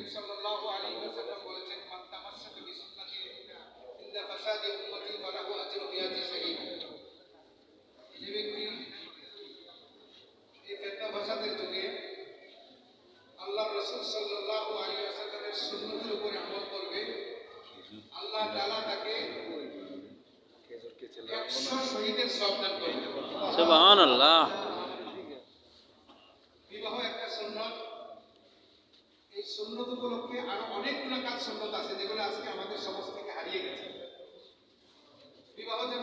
করিম সাল্লাল্লাহু আলাইহি ওয়াসাল্লাম বলেছেন মান তামাসসাকা বিসুন্নতি ইল্লা ফাসাদি আল্লাহ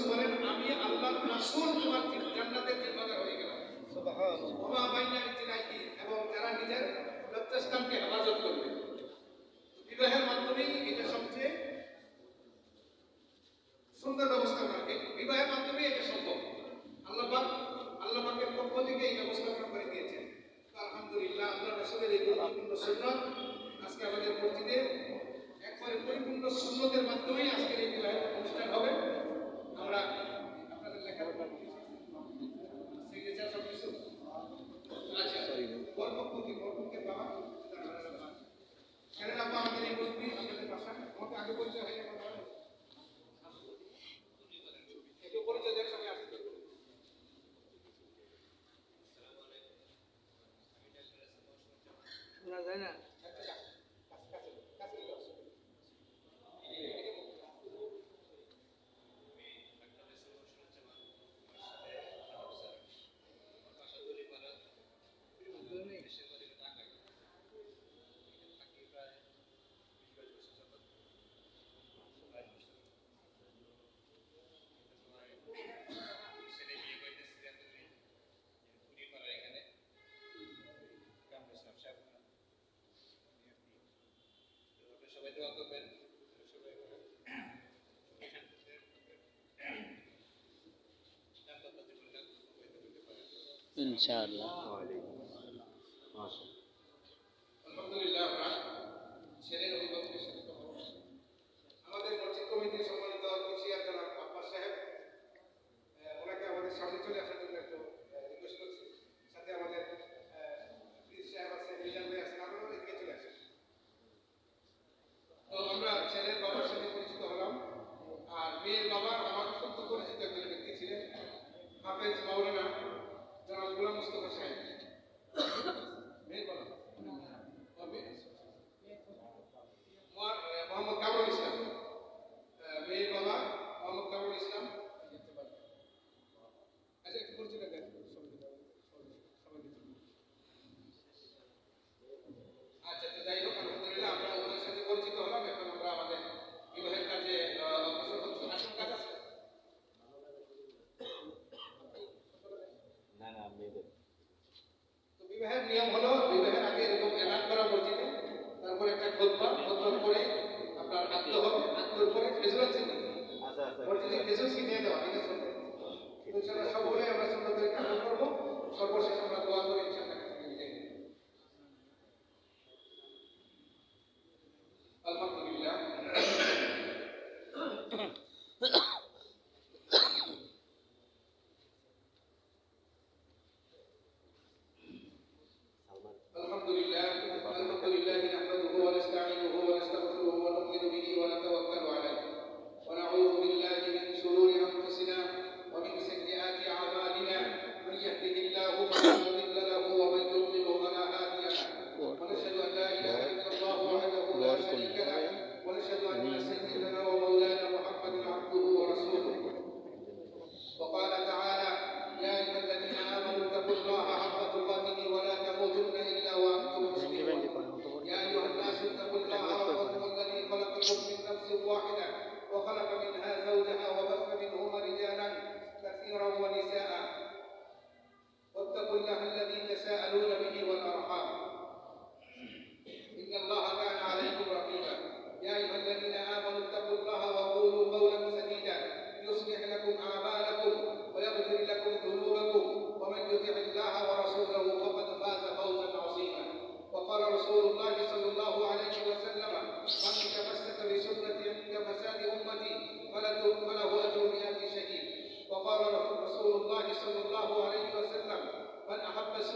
রাসূল বলেন আমি আল্লাহর রাসূল আমার জান্নাতের ঠিকানা হয়ে গেলাম। সুবহানাল্লাহ। ওয়া বাইনা ইলাইহি এবং যারা নিজের লজ্জাস্থানকে হেফাজত করবে। İnşallah. Maşallah.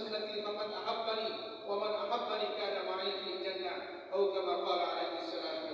سنتي فقد أحبني ومن أحبني كان معي في الجنة أو كما قال عليه السلام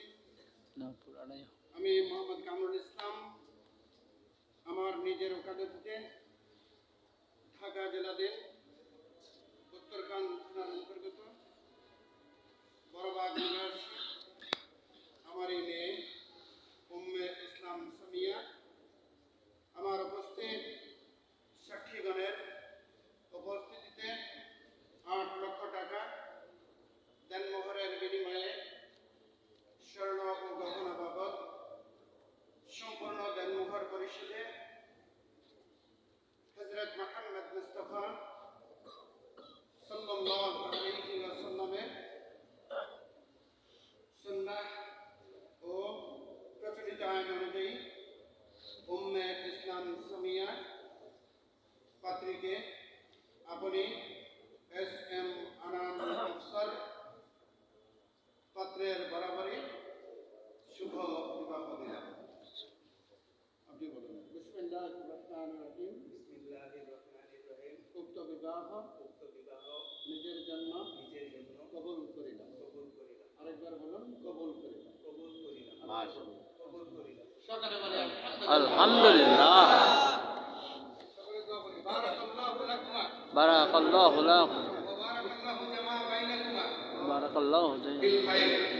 আমি মোহাম্মদ কামরুল ইসলাম আমার নিজের ওকালতিতে ঢাকা জেলাদের উত্তরখান থানার অন্তর্গত বড়বাগ নিবাসী আমার এই মেয়ে উম্মে ইসলাম সামিয়া আমার উপস্থিত বরাবরই শুভ বিবাহ দিলাম আপনি বলুন বিসমিল্লাহ রহমান রহিম বিসমিল্লাহির রহমানির রহিম উক্ত বিবাহ উক্ত বিবাহ নিজের জন্য নিজের জন্য কবুল করিলাম কবুল করিলাম আরেকবার বলুন কবুল করিলাম কবুল করিলাম কবুল করিলাম সকালে বলে الحمد لله সকলে দোয়া করি বারাকাল্লাহু লাকুমা بارك الله لكم ওয়া বারাকাল্লাহু জামা বাইনাকুমা بارك الله বিল